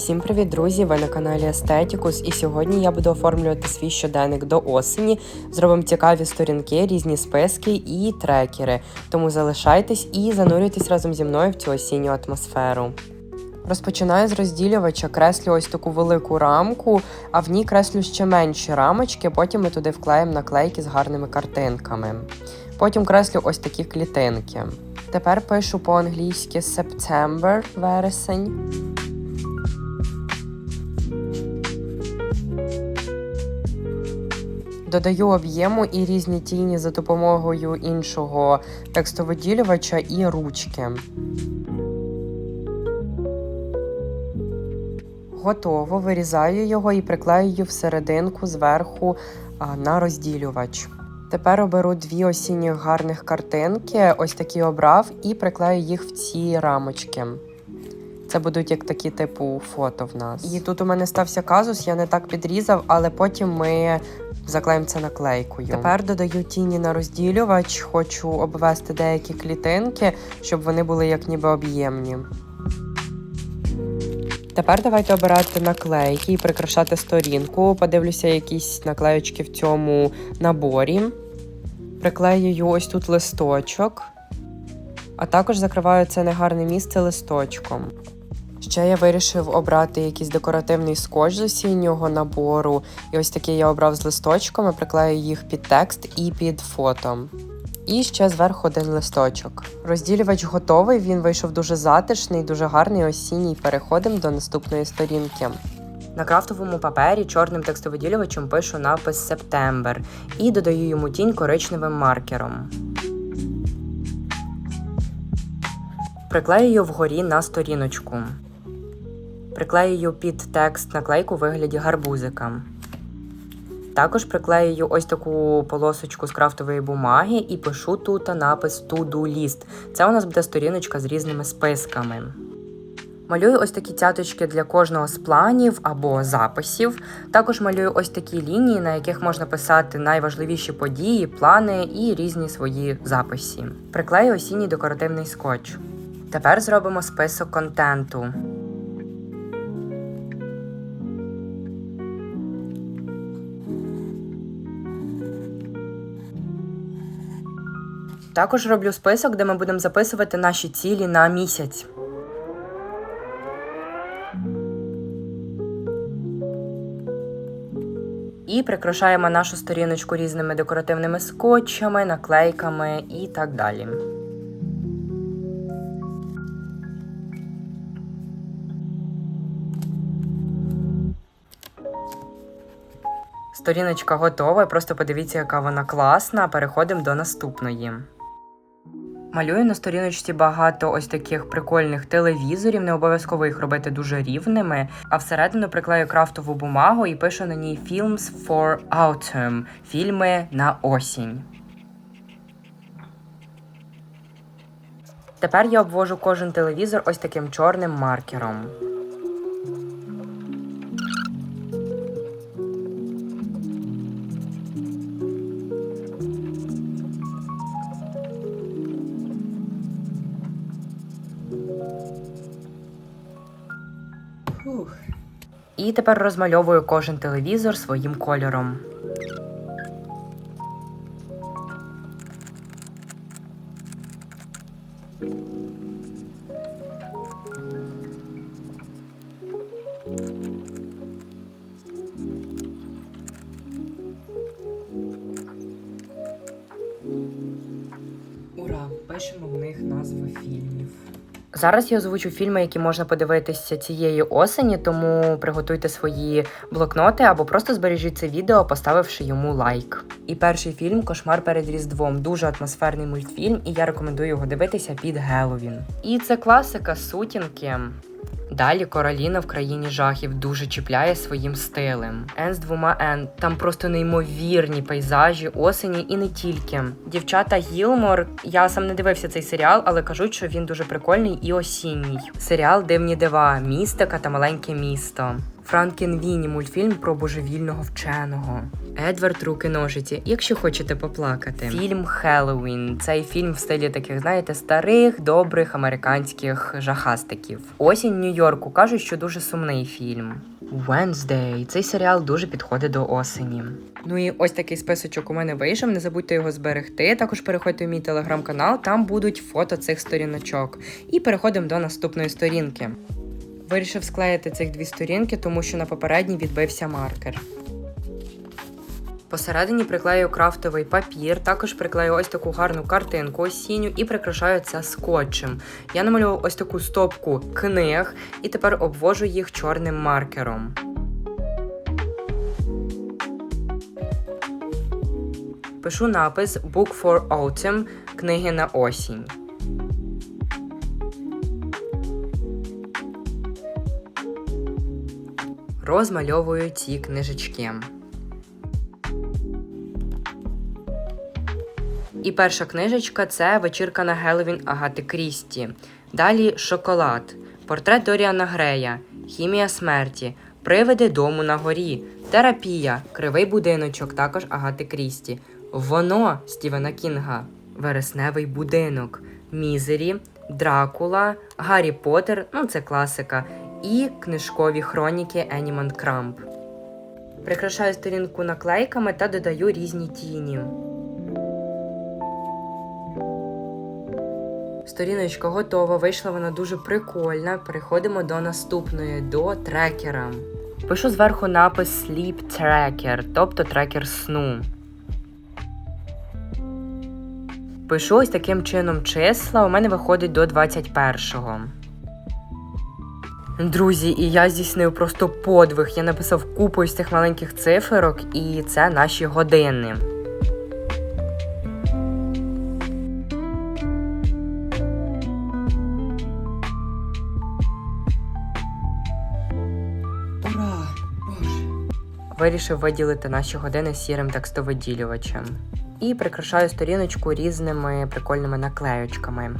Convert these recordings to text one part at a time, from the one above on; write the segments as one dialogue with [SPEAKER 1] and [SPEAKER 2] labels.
[SPEAKER 1] Всім привіт, друзі! Ви на каналі Естетікус, і сьогодні я буду оформлювати свій щоденник до осені. Зробимо цікаві сторінки, різні списки і трекери. Тому залишайтесь і занурюйтесь разом зі мною в цю осінню атмосферу. Розпочинаю з розділювача, креслю ось таку велику рамку, а в ній креслю ще менші рамочки, потім ми туди вклеїмо наклейки з гарними картинками. Потім креслю ось такі клітинки. Тепер пишу по-англійськи September, вересень. Додаю об'єму і різні тіні за допомогою іншого текстовиділювача і ручки. Готово. Вирізаю його і приклеюю всерединку зверху на розділювач. Тепер оберу дві осінніх гарних картинки, ось такі обрав, і приклею їх в ці рамочки. Це будуть як такі типу фото в нас. І тут у мене стався казус, я не так підрізав, але потім ми заклеїмо це наклейкою. Тепер додаю тіні на розділювач, хочу обвести деякі клітинки, щоб вони були як ніби об'ємні. Тепер давайте обирати наклейки і прикрашати сторінку. Подивлюся якісь наклеючки в цьому наборі. Приклеюю ось тут листочок, а також закриваю це негарне місце листочком. Ще я вирішив обрати якийсь декоративний скотч з осіннього набору. І ось такий я обрав з листочками, приклею їх під текст і під фото. І ще зверху один листочок. Розділювач готовий, він вийшов дуже затишний, дуже гарний осінній. Переходимо до наступної сторінки. На крафтовому папері чорним текстовиділювачем пишу напис September і додаю йому тінь коричневим маркером. Приклеюю вгорі на сторіночку. Приклеюю під текст наклейку у вигляді гарбузика. Також приклеюю ось таку полосочку з крафтової бумаги і пишу тут напис To-Do List. Це у нас буде сторіночка з різними списками. Малюю ось такі цяточки для кожного з планів або записів. Також малюю ось такі лінії, на яких можна писати найважливіші події, плани і різні свої записи. Приклею осінній декоративний скотч. Тепер зробимо список контенту. Також роблю список, де ми будемо записувати наші цілі на місяць. І прикрашаємо нашу сторіночку різними декоративними скотчами, наклейками і так далі. Сторіночка готова, просто подивіться, яка вона класна. Переходимо до наступної. Малюю на сторіночці багато ось таких прикольних телевізорів, не обов'язково їх робити дуже рівними. А всередину приклею крафтову бумагу і пишу на ній Films for Autumn фільми на осінь. Тепер я обвожу кожен телевізор ось таким чорним маркером. І тепер розмальовую кожен телевізор своїм кольором. Ура! Пишемо в них назви фільмів. Зараз я озвучу фільми, які можна подивитися цієї осені, тому приготуйте свої блокноти або просто збережіть це відео, поставивши йому лайк. І перший фільм Кошмар перед Різдвом. Дуже атмосферний мультфільм, і я рекомендую його дивитися під Геловін. І це класика сутінки. Далі Короліна в країні жахів дуже чіпляє своїм стилем. Ен з двома Н. Там просто неймовірні пейзажі, осені і не тільки. Дівчата Гілмор. Я сам не дивився цей серіал, але кажуть, що він дуже прикольний і осінній. Серіал Дивні дива, містика та маленьке місто. Франкенвіні мультфільм про божевільного вченого. Едвард руки ножиці, якщо хочете поплакати. Фільм Хеллоуін. Цей фільм в стилі таких, знаєте, старих, добрих американських жахастиків. Осінь Нью-Йорку кажуть, що дуже сумний фільм. Wednesday. Цей серіал дуже підходить до осені. Ну і ось такий списочок у мене вийшов. Не забудьте його зберегти. Також переходьте в мій телеграм-канал, там будуть фото цих сторіночок. І переходимо до наступної сторінки. Вирішив склеїти цих дві сторінки, тому що на попередній відбився маркер. Посередині приклею крафтовий папір, також приклею ось таку гарну картинку осінню і прикрашаю це скотчем. Я намалював ось таку стопку книг і тепер обвожу їх чорним маркером. Пишу напис Book for Autumn книги на осінь. Розмальовую ці книжечки. І перша книжечка це вечірка на Геловін Агати Крісті. Далі шоколад, портрет Доріана Грея, хімія смерті, привиди дому на горі, терапія, кривий будиночок, також Агати Крісті, воно Стівена Кінга, вересневий будинок, мізері, Дракула, Гаррі Поттер, ну це класика, і книжкові хроніки Еніман Крамп. Прикрашаю сторінку наклейками та додаю різні тіні. Сторіночка готова, вийшла вона дуже прикольна. Переходимо до наступної, до трекера. Пишу зверху напис Sleep Tracker, тобто трекер сну. Пишу ось таким чином числа. У мене виходить до 21-го. Друзі, і я здійснив просто подвиг. Я написав купу із цих маленьких циферок, і це наші години.
[SPEAKER 2] Ура! Боже.
[SPEAKER 1] Вирішив виділити наші години сірим текстовиділювачем. І прикрашаю сторіночку різними прикольними наклеючками.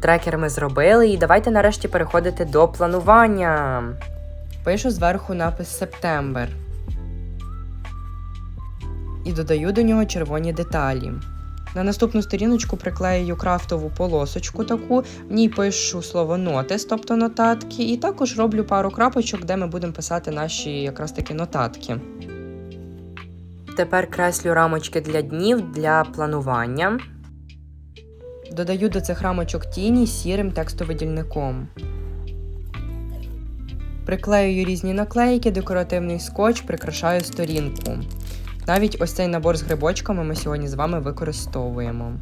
[SPEAKER 1] Трекер ми зробили, і давайте нарешті переходити до планування. Пишу зверху напис Септембр. І додаю до нього червоні деталі. На наступну сторіночку приклею крафтову полосочку таку, в ній пишу слово нотис, тобто нотатки, і також роблю пару крапочок, де ми будемо писати наші якраз таки нотатки. Тепер креслю рамочки для днів для планування. Додаю до цих рамочок тіні сірим текстовидільником. Приклеюю різні наклейки, декоративний скотч, прикрашаю сторінку. Навіть ось цей набор з грибочками ми сьогодні з вами використовуємо.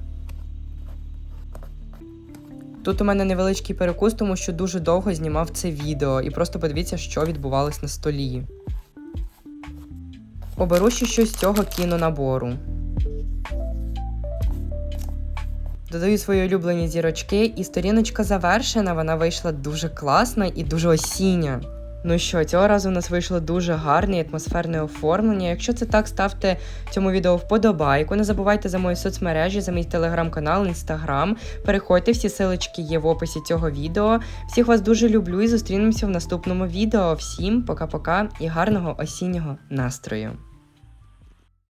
[SPEAKER 1] Тут у мене невеличкий перекус, тому що дуже довго знімав це відео, і просто подивіться, що відбувалось на столі. Оберу ще щось з цього кінонабору. Додаю свої улюблені зірочки, і сторіночка завершена. Вона вийшла дуже класна і дуже осіння. Ну що, цього разу у нас вийшло дуже гарне і атмосферне оформлення. Якщо це так, ставте цьому відео вподобайку. Не забувайте за мої соцмережі, за мій телеграм-канал, інстаграм. Переходьте, всі силочки є в описі цього відео. Всіх вас дуже люблю і зустрінемося в наступному відео. Всім пока-пока і гарного осіннього настрою!